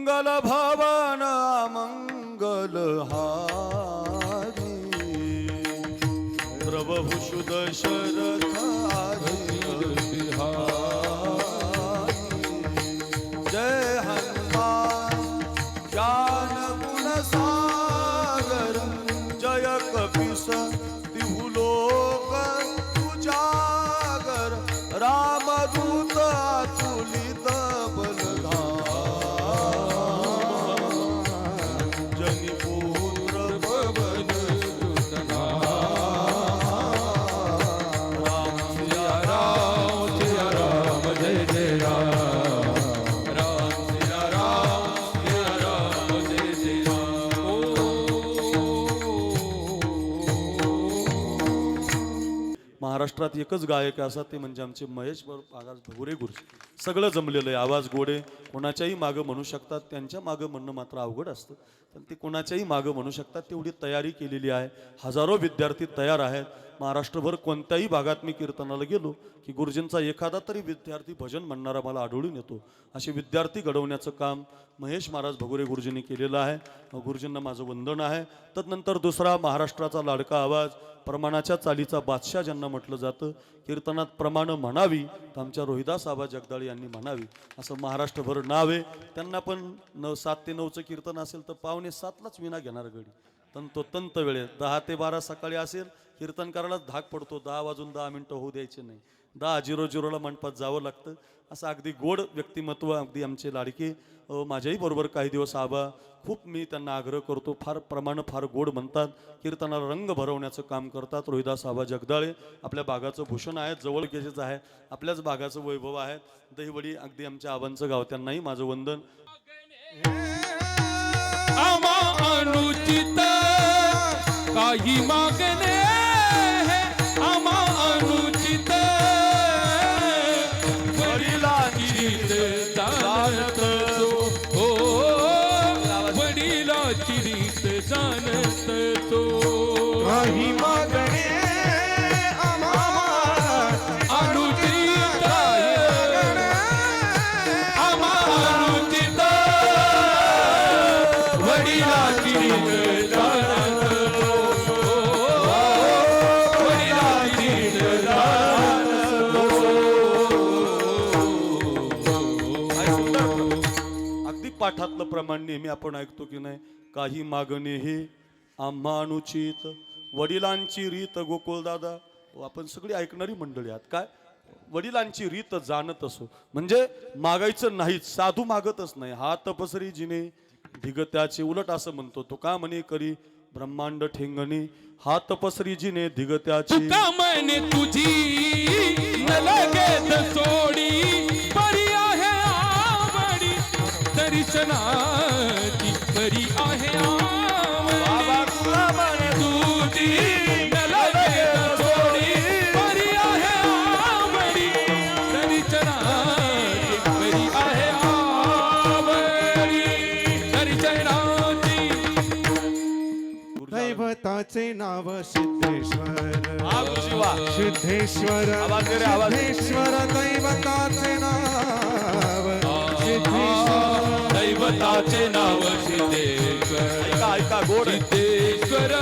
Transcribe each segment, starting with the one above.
मंगल भवन मंगल हारी। प्रभु शरद महाराष्ट्रात एकच गायक असतात ते म्हणजे आमचे महेश बर- आगाज भगुरे गुरुजी. सगळं जमलेलं आहे आवाज गोडे. कोणाच्याही मागं म्हणू शकतात त्यांच्या मागं म्हणणं मात्र अवघड असतं. पण ते कोणाच्याही मागं म्हणू शकतात तेवढी तयारी केलेली आहे. हजारो विद्यार्थी तयार आहेत. महाराष्ट्रभर कोणत्याही भागात मी कीर्तनाला गेलो की गुरुजींचा एखादा तरी विद्यार्थी भजन म्हणणारा मला आढळून येतो. असे विद्यार्थी घडवण्याचं काम महेश महाराज भगुरे गुरुजींनी केलेलं आहे. गुरुजींना माझं वंदन आहे. तदनंतर दुसरा महाराष्ट्राचा लाडका आवाज प्रमाणाच्या चालीचा बादशाह ज्यांना म्हटलं जातं कीर्तनात प्रमाण म्हणावी तर आमच्या रोहिदास आबा जगदाळे यांनी म्हणावी. असं महाराष्ट्रभर नाव आहे. त्यांना पण न सात ते नऊचं कीर्तन असेल तर पावणे सातलाच विना घेणार गडी. तंतोतंत वेळेत दहा ते बारा सकाळी असेल कीर्तन धाक पडतो. दहा वाजून दहा मिनटं होऊ द्यायचे नाही. दहा झिरो झिरोला मंडपात जावं लागतं. असं अगदी गोड व्यक्तिमत्व अगदी आमचे लाडके माझ्याही बरोबर काही दिवस आबा खूप मी त्यांना आग्रह करतो. फार प्रमाण फार गोड म्हणतात. कीर्तनाला रंग भरवण्याचं काम करतात. रोहिदास आबा जगदाळे आपल्या भागाचं भूषण आहे जवळ गेजेच आहे. आपल्याच भागाचं वैभव आहे. दहीवडी अगदी आमच्या आबांचं गाव. त्यांनाही माझं वंदन. आमा अनुचित प्रमाण नेहमी आपण ऐकतो की नाही काही मागणे हे आम्हा अनुचित. वडिलांची रीत गोकुळदादा हो, आपण सगळी ऐकणारी मंडळी आहात. काय? वडिलांची रीत जाणत असो. म्हणजे मागायचं नाहीच साधू मागतच नाही. हा तपसरी जिने धिगत्याचे उलट असं म्हणतो. तो का म्हणे करी? ब्रह्मांड ठेंगणी. हा तपसरी जिने धिगत्याची तुझी सोडी बरी आहे आवडी दर्शनाची दैवताचे नाव सिद्धेश्वर. सिद्धेश्वर. सिद्धेश्वर दैवताचे नाव नाव सिद्धेश्वर ऐका ऐका गोड. सिद्धेश्वर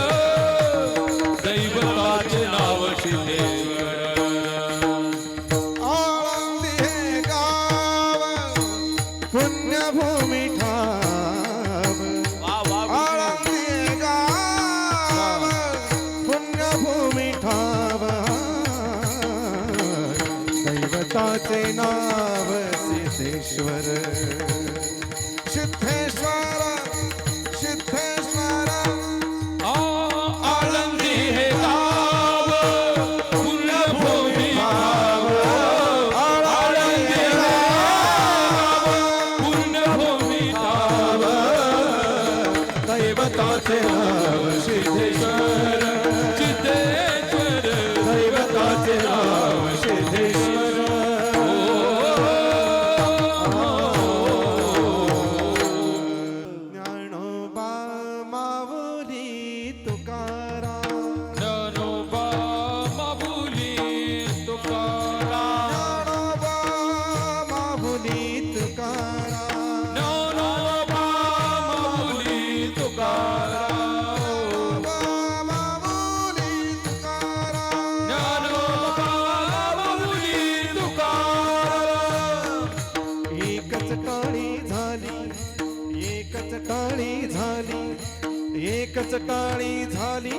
एकच टाळी झाली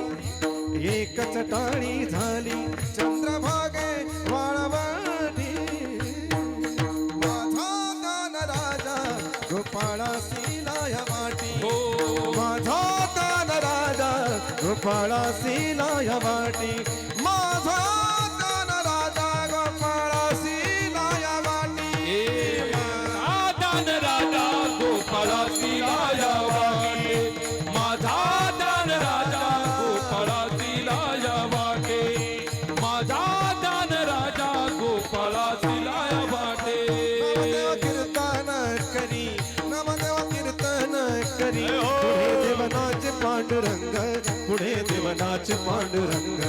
एकच टाळी झाली. चंद्रभागे वाळवाटी माझा कान राजा गोपाळासी लाय वाटी हो. माझा कान राजा गोपाळासी लाय वाटी பாண்டுரங்க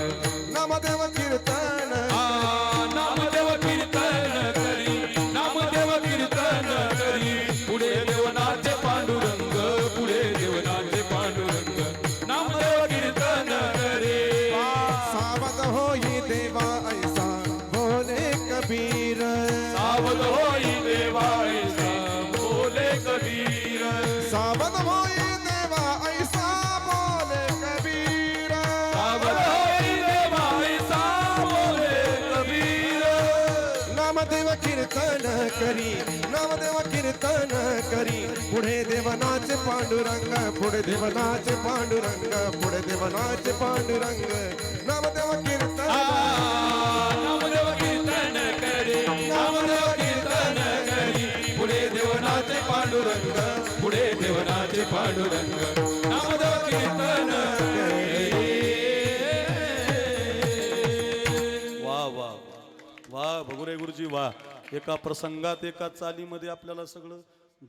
पांडुरंग पुढे देवनाचे पांडुरंग पुढे देवनाचे पांडुरंग. नामदेव कीर्तन. नामदेव कीर्तन करी नामदेव कीर्तन करी. पुढे देवनाचे पांडुरंग पुढे देवनाचे पांडुरंग. नामदेव कीर्तन वा वा. वा भगुरे गुरुजी वा. एका प्रसंगात एका चालीमध्ये आपल्याला सगळं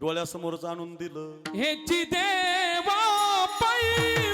डोळ्यासमोरच आणून दिलं. ह्याची देवा पायी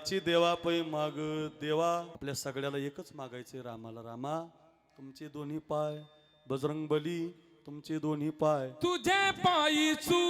याची देवा पै माग देवा. आपल्या सगळ्याला एकच मागायचे रामाला. रामा तुमचे दोन्ही पाय बजरंग बली तुमचे दोन्ही पाय. तुझे पायी चू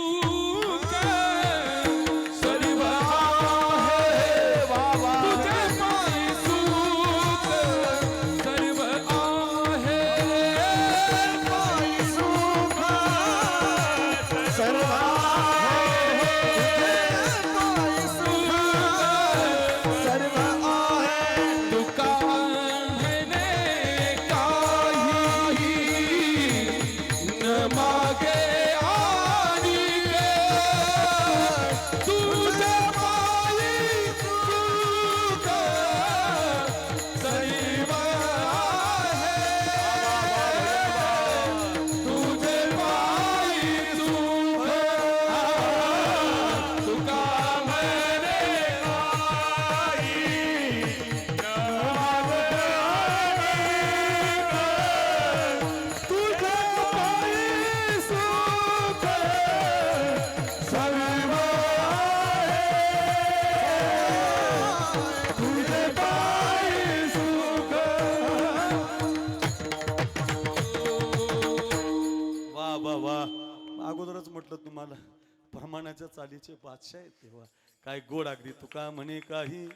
प्रमाणाच्या चालीचे बादशाह आहेत तेव्हा. काय गोड अगदी. तुका म्हणे काही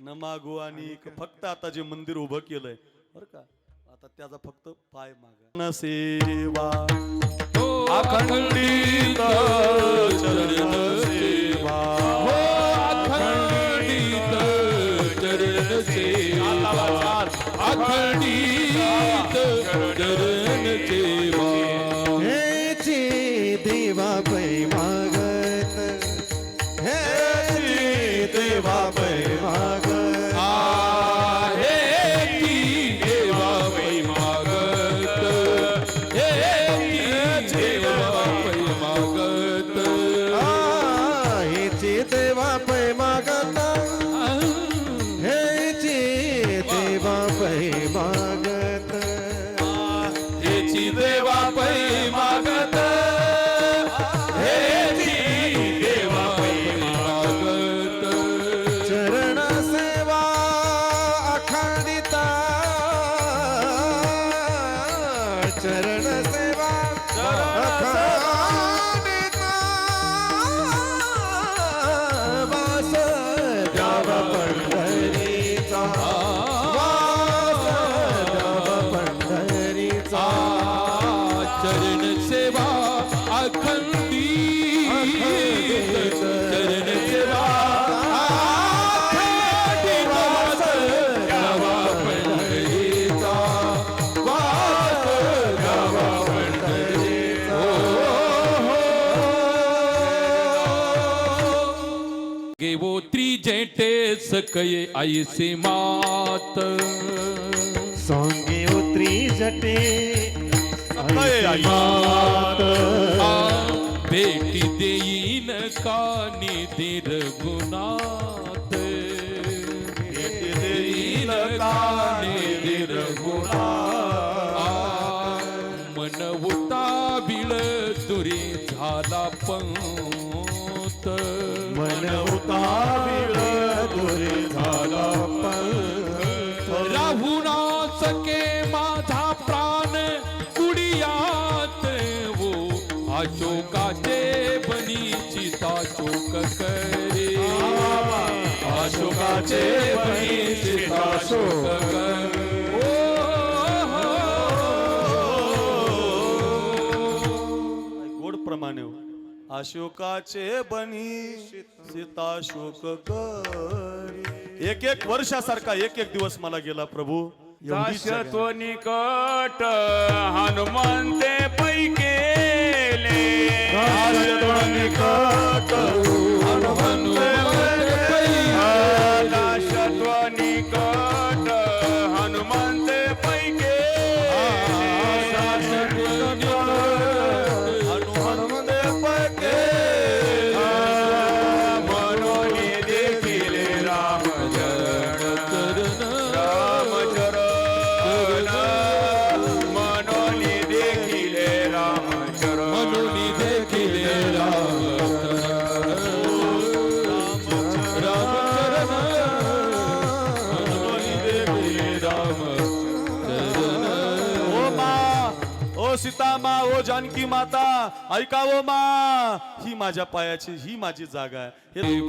न मागो आणि फक्त आता जे मंदिर उभं केलंय. बर का? आता त्याचा फक्त पाय मागा. न सेवा. अखंडित सेवा. पंढरीचा पंढरीचा चरण सेवा. सकये आईसे मात। सोंगे उतरी जटे मात. भेटी देईन का निधी रघुनाथ देईन का निधी रघुनाथ आ, मन उताबिळ दुरी झाला पंत। मन दुरी गोड प्रमाणे हो. अशोकाचे बनी सीता शोक करी. एक एक वर्षासारखा एक एक दिवस मला गेला प्रभू. शाश्वत निकट हनुमंते पैकेले शाश्वत ओ जानकी माता ऐका ओ मा. ही माझ्या पायाची ही माझी जागा आहे. हे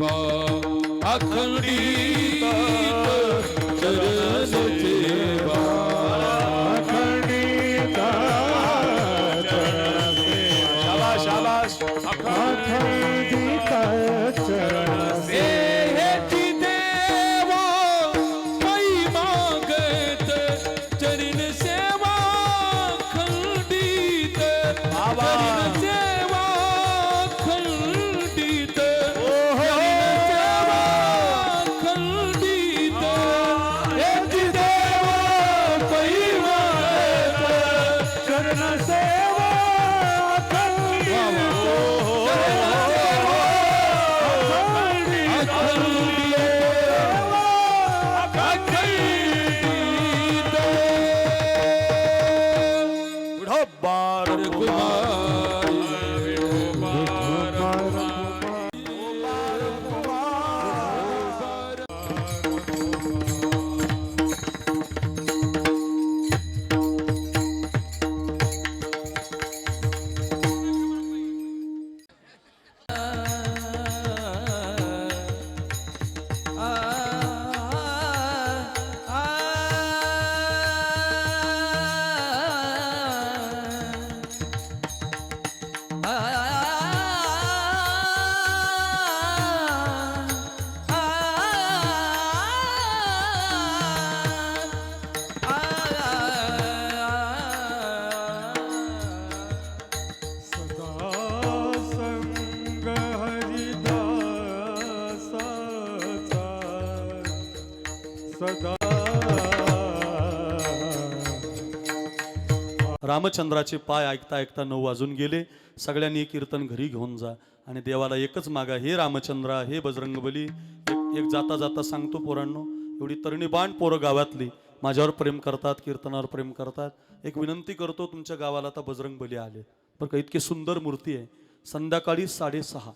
रामचंद्राचे पाय ऐकता ऐकता नऊ वाजून गेले. सगळ्यांनी कीर्तन घरी घेऊन जा. आणि देवाला एकच मागा हे रामचंद्रा हे बजरंगबली एक एक जाता जाता सांगतो पोरांनो एवढी तरुणी बाण पोरं गावातली. माझ्यावर प्रेम करतात कीर्तनावर प्रेम करतात. एक विनंती करतो तुमच्या गावाला आता बजरंगबली आले. बरं का इतकी सुंदर मूर्ती आहे. संध्याकाळी साडेसहा.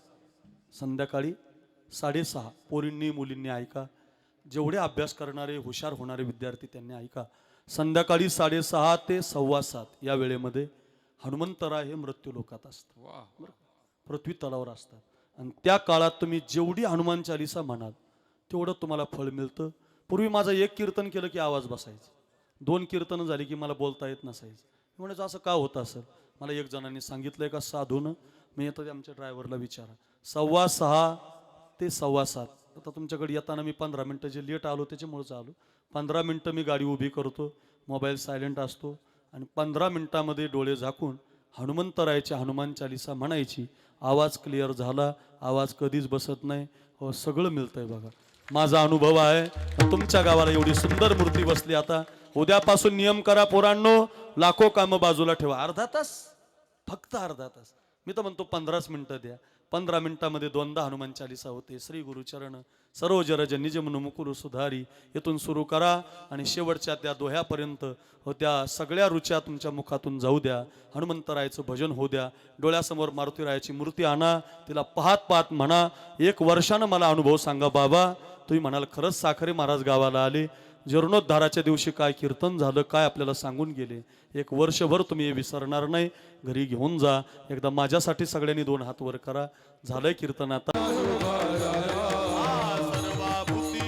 संध्याकाळी साडेसहा. पोरींनी मुलींनी ऐका. जेवढे अभ्यास करणारे हुशार होणारे विद्यार्थी त्यांनी ऐका. संध्याकाळी साडेसहा ते सव्वा सात या वेळेमध्ये हनुमंतराय हे मृत्यू लोकात असतात. पृथ्वी तलावर असतात. आणि त्या काळात तुम्ही जेवढी हनुमान चालिसा म्हणाल तेवढं तुम्हाला फळ मिळतं. पूर्वी माझं एक कीर्तन केलं की आवाज बसायचा. दोन कीर्तनं झाली की मला बोलता येत नसायचं. म्हणायचं असं का होतं असेल? मला एक जणांनी सांगितलं का साधून? मी येतो आमच्या ड्रायव्हरला विचारा. सव्वा सहा ते सव्वा सात. आता तुमच्याकडे येताना मी पंधरा मिनटं जे लेट आलो त्याच्यामुळेच आलो. पंधरा मिनटं मी गाडी उभी करतो मोबाईल सायलेंट असतो आणि पंधरा मिनटामध्ये डोळे झाकून हनुमंतरायच्या हनुमान चालिसा म्हणायची आवाज क्लिअर झाला आवाज कधीच बसत नाही. हो सगळं मिळतंय बघा. माझा अनुभव आहे तुमच्या गावाला एवढी सुंदर मूर्ती बसली आता. उद्यापासून नियम करा पोरांनो लाखो कामं बाजूला ठेवा. अर्धा तास फक्त अर्धा तास. मी तर म्हणतो पंधराच मिनटं द्या. पंधरा मिनिटामध्ये दोनदा हनुमान चालिसा होते. श्री गुरुचरण सरोजरज निज मन मुकुर सुधारी. येथून सुरू करा आणि शेवटच्या त्या दोह्यापर्यंत होत्या सगळ्या रुच्या तुमच्या मुखातून जाऊ द्या. हनुमंतरायचं भजन होऊ द्या. डोळ्यासमोर मारुतीरायाची मूर्ती आणा. तिला पाहत पाहत म्हणा एक वर्षानं मला अनुभव सांगा बाबा. तुम्ही म्हणाल खरंच साखरे महाराज गावाला आले. जीर्णोद्धाराच्या दिवशी काय कीर्तन झालं काय आपल्याला सांगून गेले एक वर्षभर तुम्ही हे विसरणार नाही. घरी घेऊन जा. एकदा माझ्यासाठी सगळ्यांनी दोन हात वर करा. झालंय कीर्तन आता. सर्वाभूते